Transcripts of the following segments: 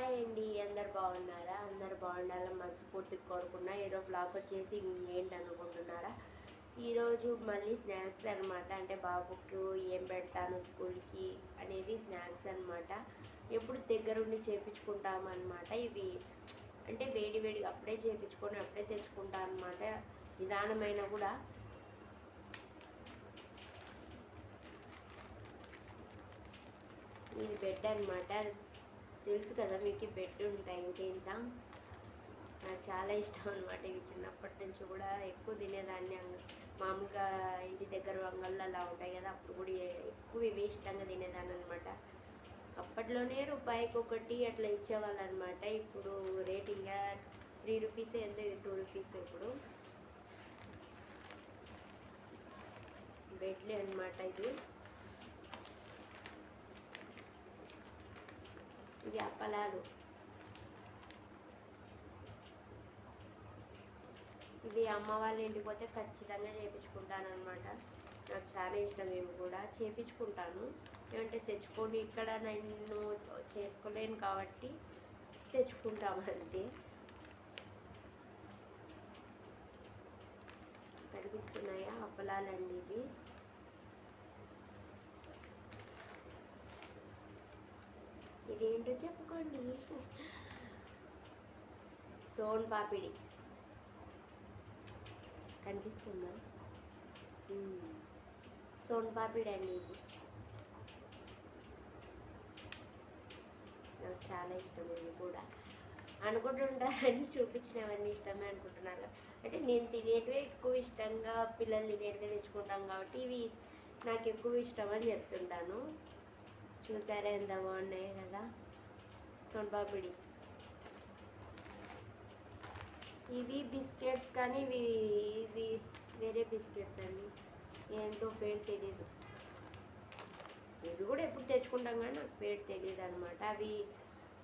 Hi అండి అందరు బాగున్నారా? అందరు బాగుండాలని మనస్ఫూర్తిగా కోరుకున్నా ఈరోజు బ్లాగ్ వచ్చేసి ఏంటి అనుకుంటున్నారా? ఈరోజు మళ్ళీ స్నాక్స్ అనమాట అంటే బాబుకు ఏం పెడతాను స్కూల్కి అనేది స్నాక్స్ అనమాట ఎప్పుడు దగ్గరుండి చేపించుకుంటాం అనమాట ఇవి అంటే వేడి వేడిగా అప్పుడే చేపించుకొని అప్పుడే తెచ్చుకుంటాం అనమాట నిదానమైన కూడా. ఇది బెడ్ అనమాట తెలుసు కదా మీకు ఈ బెడ్ ఉంటాయి ఇంకేంత నాకు చాలా ఇష్టం అనమాట ఇవి చిన్నప్పటి నుంచి కూడా ఎక్కువ తినేదాన్ని మామూలుగా ఇంటి దగ్గర వంగళ్ళు అలా ఉంటాయి కదా అప్పుడు కూడా ఎక్కువ ఇవి ఇష్టంగా తినేదాన్ని అనమాట అప్పట్లోనే రూపాయికి ఒకటి అట్లా ఇచ్చేవాళ్ళు అనమాట ఇప్పుడు రేట్ ఇంకా త్రీ రూపీస్ ఎంత ఇది టూ రూపీస్ ఇప్పుడు. బెడ్లే అనమాట ఇది ఇవి అప్పలాలు ఇవి అమ్మ వాళ్ళ ఇంటికి పోతే ఖచ్చితంగా చేయించుకుంటాను అనమాట నాకు చాలా ఇష్టం ఇవి కూడా చేయించుకుంటాను ఏమంటే తెచ్చుకొని ఇక్కడ నేను చేసుకోలేను కాబట్టి తెచ్చుకుంటాము అంతే. కనిపిస్తున్నాయా అప్పలాలండి ఇవి. ఇదేంటో చెప్పుకోండి. సోన్ పాపిడి. కనిపిస్తుందా? సోన్ పాపిడి అండి ఇది. నాకు చాలా ఇష్టం ఇది కూడా. అనుకుంటుంటారని చూపించినవన్నీ ఇష్టమే అనుకుంటున్నారు. అంటే నేను తినేటివే ఎక్కువ ఇష్టంగా పిల్లలు తినేటివే తెచ్చుకుంటాం కాబట్టి ఇవి నాకు ఎక్కువ ఇష్టం అని చెప్తుంటాను. చూసారా ఎంత బాగున్నాయి కదా. సొంపాపిడి ఇవి. బిస్కెట్స్ కానీ ఇవి ఇవి వేరే బిస్కెట్స్ అండి. ఏంటో పేరు తెలియదు ఇవి కూడా ఎప్పుడు తెచ్చుకుంటాం కానీ నాకు పేరు తెలియదు అనమాట అవి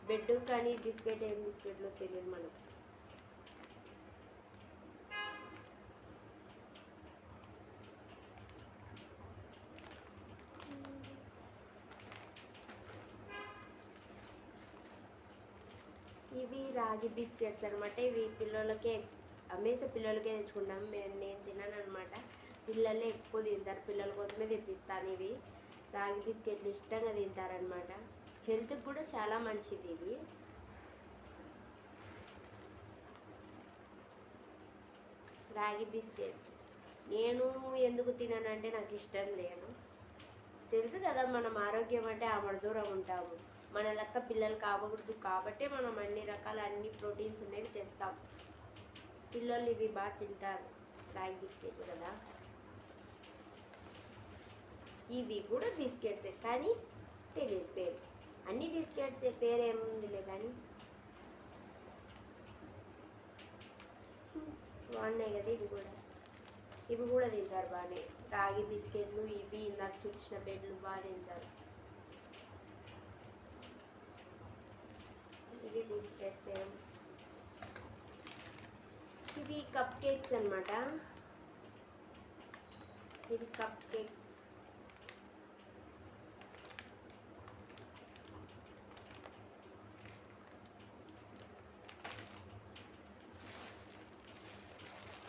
బెడ్ కానీ బిస్కెట్ ఏం బిస్కెట్లో తెలియదు మనకు. ఇవి రాగి బిస్కెట్స్ అనమాట ఇవి పిల్లలకే అమ్మేసే పిల్లలకే తెచ్చుకుంటాం. మేము నేను తిన్నాను అనమాట పిల్లలే ఎక్కువ తింటారు. పిల్లల కోసమే తెప్పిస్తాను ఇవి. రాగి బిస్కెట్లు ఇష్టంగా తింటారనమాట హెల్త్కి కూడా చాలా మంచిది ఇవి రాగి బిస్కెట్. నేను ఎందుకు తిననంటే నాకు ఇష్టం లేదు. తెలుసు కదా మనం ఆరోగ్యం అంటే ఆమడ దూరం ఉంటాము. మన లెక్క పిల్లలు కావకూడదు కాబట్టి మనం అన్ని రకాల అన్ని ప్రోటీన్స్ అనేవి తెస్తాం. పిల్లలు ఇవి బాగా తింటారు. రాగి బిస్కెట్ కదా. ఇవి కూడా బిస్కెట్సే కానీ తెలియదు పేరు. అన్ని బిస్కెట్సే పేరు ఏముందిలే కానీ. బాగున్నాయి కదా ఇవి కూడా. ఇవి కూడా తింటారు బాగానే. రాగి బిస్కెట్లు ఇవి ఇందాక చూసిన బెడ్లు బాగా తింటారు. ఇవి ఇవి కప్ కేక్స్ అన్నమాట. ఇవి కప్ కేక్స్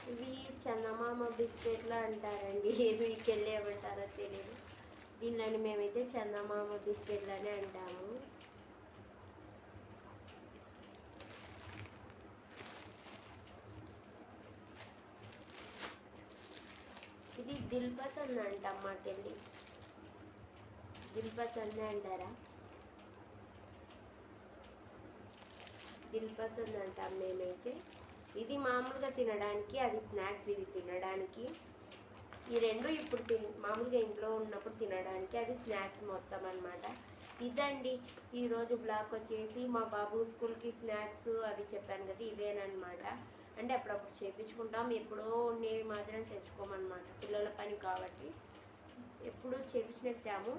ఇవి చందమామ బిస్కెట్లు అంటారండి. మీకు వెళ్ళి ఏమంటారో తెలియదు దీనిని మేమైతే చందమామ బిస్కెట్లు అని అంటాము ఇది దిల్ పసంద్ అంటాం మాకెళ్ళి దిల్ పసందే అంటారా? దిల్ పసంద్ అంటాం మేమైతే. ఇది మామూలుగా తినడానికి అది స్నాక్స్ ఇది తినడానికి. ఈ రెండు ఇప్పుడు తిని మామూలుగా ఇంట్లో ఉన్నప్పుడు తినడానికి అవి స్నాక్స్ మొత్తం అన్నమాట. ఇదండి ఈరోజు బ్లాక్ వచ్చేసి మా బాబు స్కూల్కి స్నాక్స్ అవి చెప్పాను కదా ఇవేనమాట అంటే అప్పుడప్పుడు చేపించుకుంటాం. ఎప్పుడో ఉండేవి మాత్రం తెచ్చుకోమన్నమాట. పిల్లల పని కాబట్టి ఎప్పుడు చేపించినవి తాము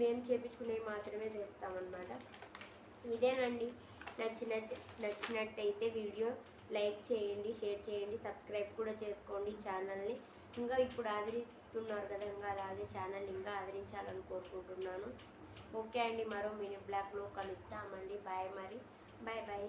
మేము చేపించుకునేవి మాత్రమే తెస్తామన్నమాట. ఇదేనండి. నచ్చిన నచ్చినట్టయితే వీడియో లైక్ చేయండి షేర్ చేయండి సబ్స్క్రైబ్ కూడా చేసుకోండి ఛానల్ని. ఇంకా ఇప్పుడు ఆదరిస్తున్నారు కదా ఇంకా అలాగే ఛానల్ ఇంకా ఆదరించాలని కోరుకుంటున్నాను. ఓకే అండి. మరో మినీ బ్లాక్లో కలుద్దామండి. బాయ్ మరి. Bye bye.